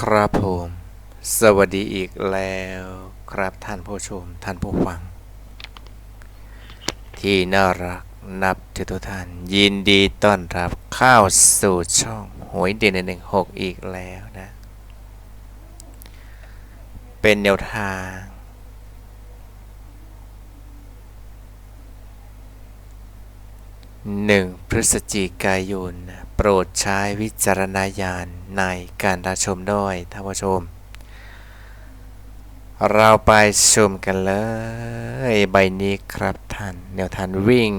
ครับผม สวัสดีอีกแล้วครับท่านผู้ชมท่านผู้ฟัง ที่น่ารักนับถือทุกท่าน ยินดีต้อนรับเข้าสู่ช่องหวยเด่นหนึ่งหกอีกแล้วนะ เป็นแนวทาง หนึ่งพฤศจิกายนนะ รดใช้วิจารณญาณในการรับชมด้วยท่านผู้ชม เราไปชมกันเลย ใบนี้ครับท่านแนวท่างวิ่ง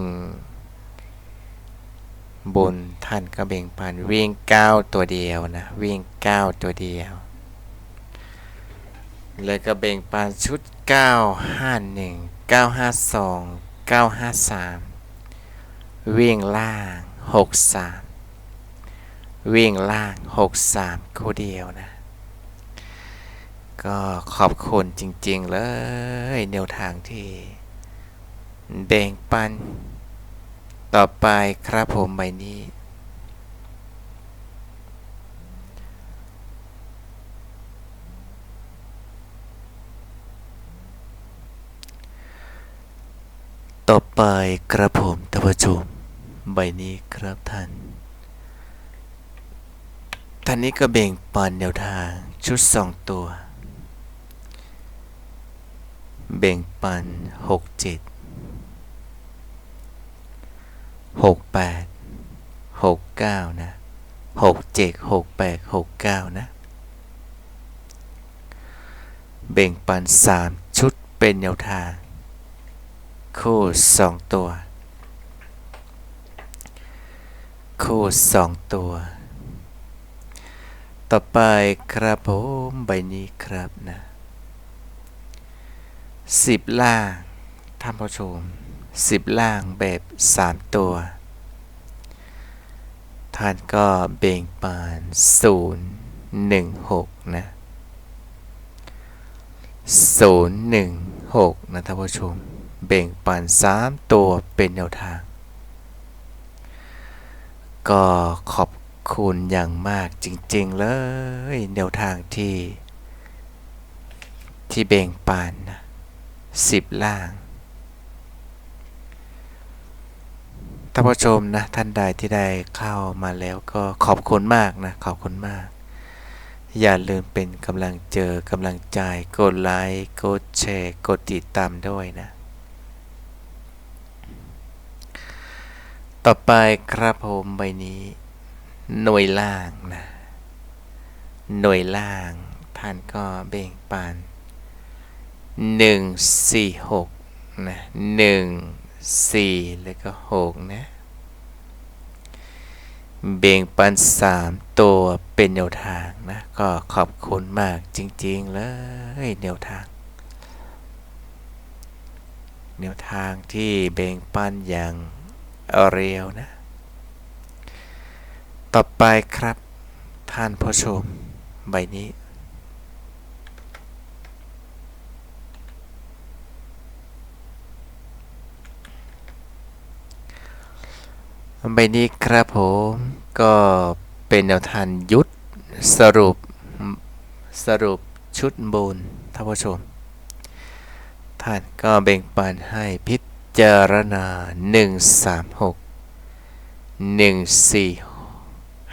บนท่านก็เบ่งปันวิ่ง 9 ตัวเดียวนะ วิ่ง 9 ตัวเดียวเลยก็เบ่งปันชุด 951 952 953 วิ่งล่าง 63 วิ่งล่าง 63 คู่เดียวนะ ก็ขอบคุณจริง ๆ เลยแนวทางที่แบ่งปัน ต่อไปครับผมใบนี้ ต่อไปครับผมท่านผู้ชมใบนี้ครับท่าน ท่านนี้ก็เบ่งปันแนวทางชุดสองตัว เบ่งปันหกเจ็ดหกแปดหกเก้านะหกเจ็ดหกแปดหกเก้านะ เบ่งปันสามชุดเป็นแนวทาง คู่สองตัว คู่สองตัว ต่อไปครับผมใบนี้ครับนะสิบล่างท่านผู้ชมสิบล่างแบบสามตัว ท่านก็เบ่งปานศูนย์หนึ่งหกนะศูนย์หนึ่งหกนะท่านผู้ชม เบ่งปันสามตัวเป็นแนวทาง ก็ขอบ คุณอย่างมากจริง ๆ เลยแนวทางที่ ที่เบ่งปันนะสิบล่างท่านผู้ชมนะท่านใดที่ได้เข้ามาแล้วก็ขอบคุณมากนะขอบคุณมาก อย่าลืมเป็นกำลังเจอกำลังใจกดไลค์กดแชร์กดติดตามด้วยนะ ต่อไปครับผมใบนี้ หน่วยล่างนะหน่วยล่าง ท่านก็เบ่งปันหนึ่งสี่หกนะหนึ่งสี่แล้วก็หกนะ เบ่งปันสามตัวเป็นแนวทางนะ ก็ขอบคุณมากจริง ๆ เลยแนวทาง แนวทางที่เบ่งปันอย่างเรียวนะ ต่อไปครับ ท่านผู้ชม ใบนี้ ใบนี้ครับผม ก็เป็นแนวทางยุทธสรุปสรุปชุดบนท่านผู้ชม ท่านก็แบ่งปันให้พิจารณา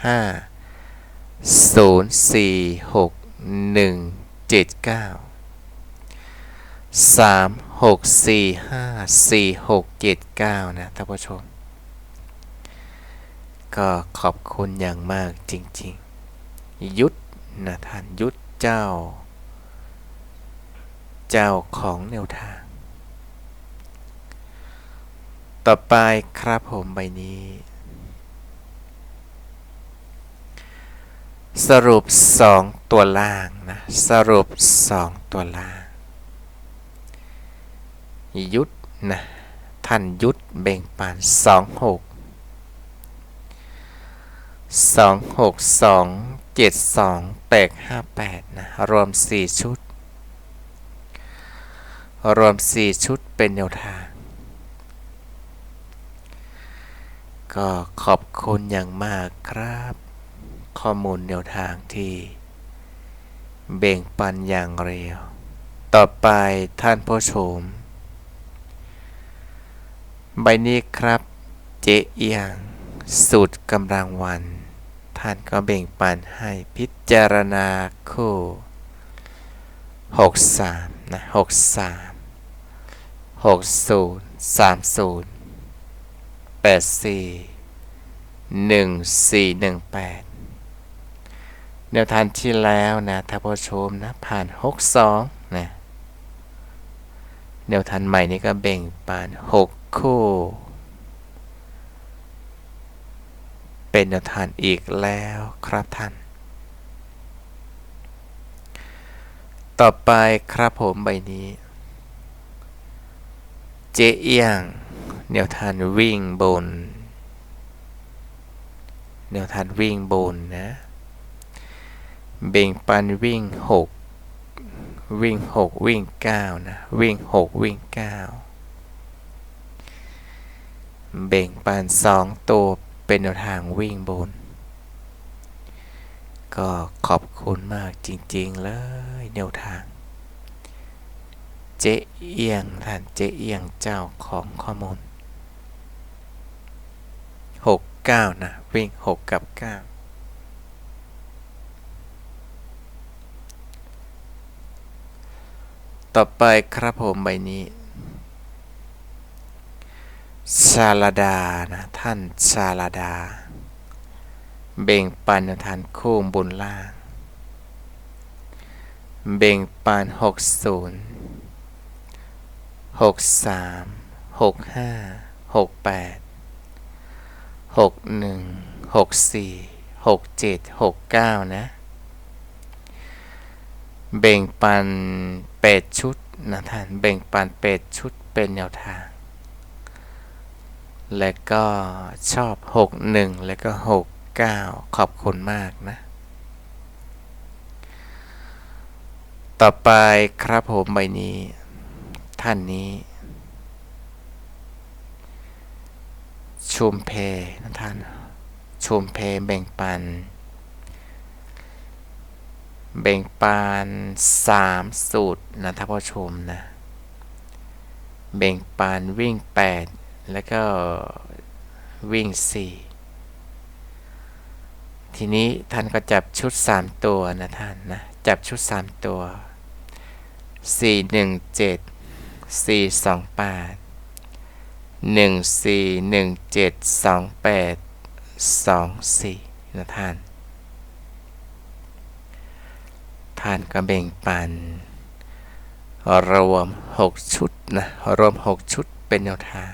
1 3 6 1 4 5 0 4 6 1 7 9 3 6 4 5 4 6 7 9นะท่านผู้ชม ก็ขอบคุณอย่างมากจริง ๆ ยุทธนะท่านยุทธเจ้า เจ้าของแนวทาง ต่อไปครับผมใบนี้ สรุป 2 ตัวล่างนะ สรุป 2 ตัวล่าง ยุทธนะ ท่านยุทธเบ่งปาน2 6 2 6 2 7 2 8 5 8 นะ รวม 4 ชุด รวม 4 ชุดเป็นแนวทาง ก็ขอบคุณอย่างมากครับ ข้อมูลแนวทางที่เบ่งปันอย่างเร็ว ต่อไปท่านผู้ชม ใบนี้ครับเจเอียง สูตรกำลังวัน ท่านก็เบ่งปันให้พิจารณาคู่ 63 นะ 63 60 30 84 1418 แนวทางที่แล้วนะท่านผู้ชมนะผ่าน 62นะแนวทางใหม่นี้ก็เบ่งปาน 6 คู่ เป็นแนวทางอีกแล้วครับท่าน ต่อไปครับผมใบนี้ เจเอียงแนวทางวิ่งบน แนวทางวิ่งบนนะ เบ่งปันวิ่ง 6 วิ่ง 6 วิ่ง 9 นะ วิ่ง 6 วิ่ง 9 เบ่งปัน 2 ตัวเป็นแนวทางวิ่งบน ก็ขอบคุณมากจริง ๆ เลยแนวทาง เจเอียงท่านเจเอียงเจ้าของข้อมูล 6 9 นะ วิ่ง 6 กับ 9 ต่อไปครับผมใบนี้ชาลาดานะท่านชาลาดา เบ่งปันทานคู่บนล่าง เบ่งปันหกศูนย์หกสามหกห้าหกแปดหกหนึ่งหกสี่หกเจ็ดหกเก้านะ เบ่งปันเป็ดชุดนะท่านเบ่งปันเป็ดชุดเป็นแนวทาง และก็ชอบ 61 และก็ 69 ขอบคุณมากนะ ต่อไปครับผมใบนี้ ท่านนี้ ชุมเพนะท่าน ชุมเพแบ่งปัน แบ่งปันสามสูตรนะท่านผู้ชมนะแบ่งปันวิ่ง8แล้วก็วิ่ง4ทีนี้ท่านก็จับชุด3ตัวนะท่านนะ จับชุด3ตัว4 1 7 4 2 8 1 4 1 7 2 8 2 4นะท่าน ทานก็แบ่งปัน รวม 6 ชุดนะ รวม 6 ชุดเป็นแนวทาง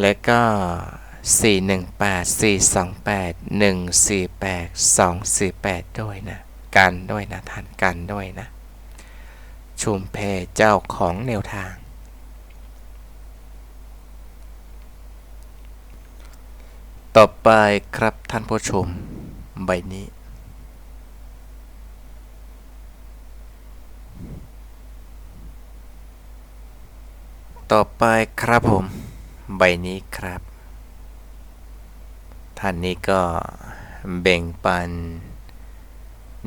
และก็ 418 428 148 248 ด้วยนะ กันด้วยนะ ทานกันด้วยนะ ชุมเพเจ้าของแนวทางต่อไปครับท่านผู้ชม ใบนี้ ต่อไปครับผม ใบนี้ครับ ท่านนี้ก็แบ่งปัน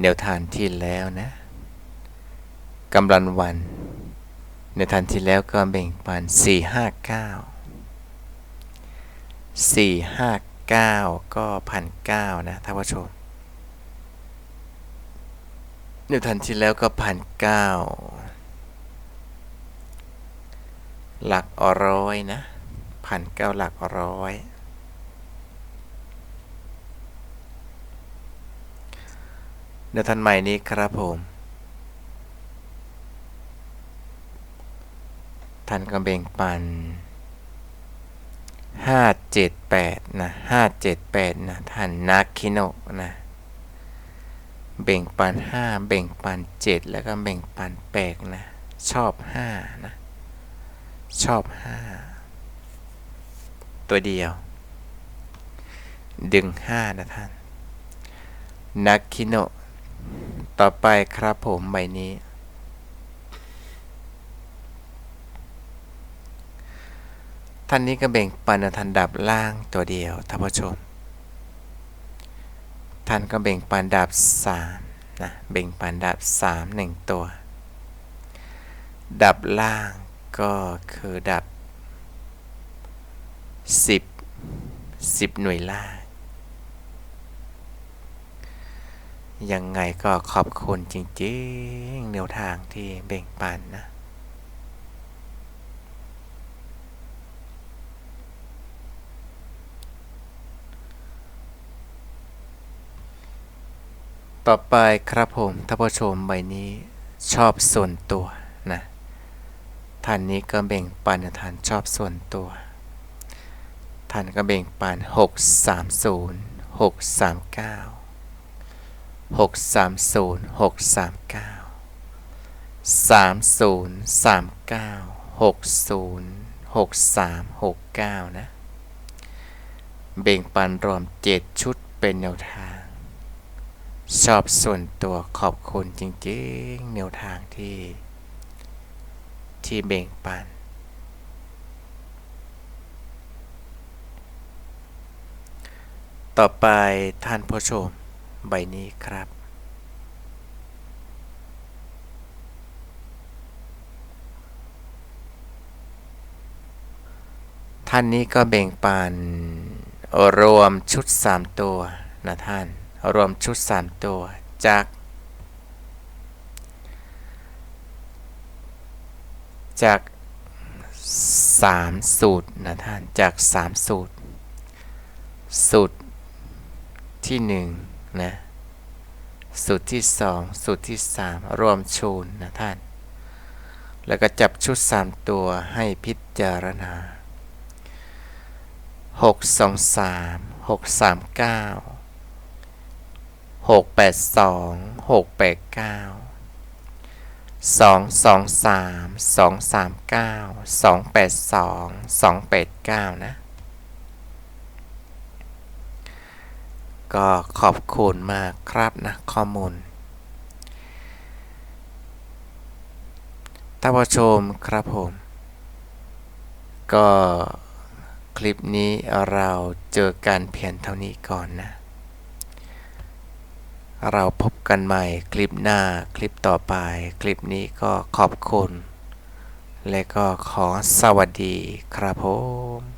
แนวทางที่แล้วนะกำลังวัน ในวทางที่แล้วก็แบ่งปัน 459 459 ก็พันเก้านะท่านผู้ชมในวทางที่แล้วก็พันเก้า หลักร้อยนะพันเก้าหลักร้อยเดี๋ยวทันใหม่นี้ครับผมท่านก็เบงปันห้าเจ็ดแปดนะห้าเจ็ดแปดนะท่านนักคิโนะนะเบ่งปันห้าเบ่งปันเจ็ดแล้วก็เบ่งปันแปดนะชอบห้านะ ชอบ 5 ตัวเดียว ดึง 5 นะท่าน นักคิโน ต่อไปครับผมใบนี้ ท่านนี้ก็แบ่งปันทันดับล่างตัวเดียวท่านผู้ชม ท่านก็แบ่งปันดับ3นะ เบ่งปันดับ 3 1 ตัว ดับล่าง ก็คือดับ 10 10 หน่วยล่างยังไงก็ขอบคุณจริงๆแนวทางที่เบ่งปันนะ ต่อไปครับผมท่านผู้ชมใบนี้ชอบส่วนตัวนะ ท่านนี้ก็เบ่งปันท่านชอบส่วนตัว ท่านก็เบ่งปัน 630 639 630 639 30 39 60 63 69 นะ เบ่งปันรวม 7 ชุดเป็นแนวทาง ชอบส่วนตัวขอบคุณจริงๆ แนวทางที่ ที่เบ่งปันต่อไปท่านผู้ชมใบนี้ครับ ท่านนี้ก็เบ่งปันรวมชุด 3 ตัวนะท่าน รวมชุด 3 ตัวจาก จาก 3 สูตรนะท่านจาก 3 สูตร สูตรที่1นะสูตรที่ 2 สูตรที่ 3 รวมชูนนะท่าน แล้วก็จับชุด 3 ตัวให้พิจารณาหกสอง สองสองสามสองสามเก้าสองแปดสองสองแปดเก้านะ ก็ขอบคุณมากครับนะข้อมูลท่านผู้ชมครับผม ก็คลิปนี้เราเจอกันเพียงเท่านี้ก่อนนะ เราพบกันใหม่คลิปหน้าคลิปต่อไป คลิปนี้ก็ขอบคุณ และก็ขอสวัสดีครับผม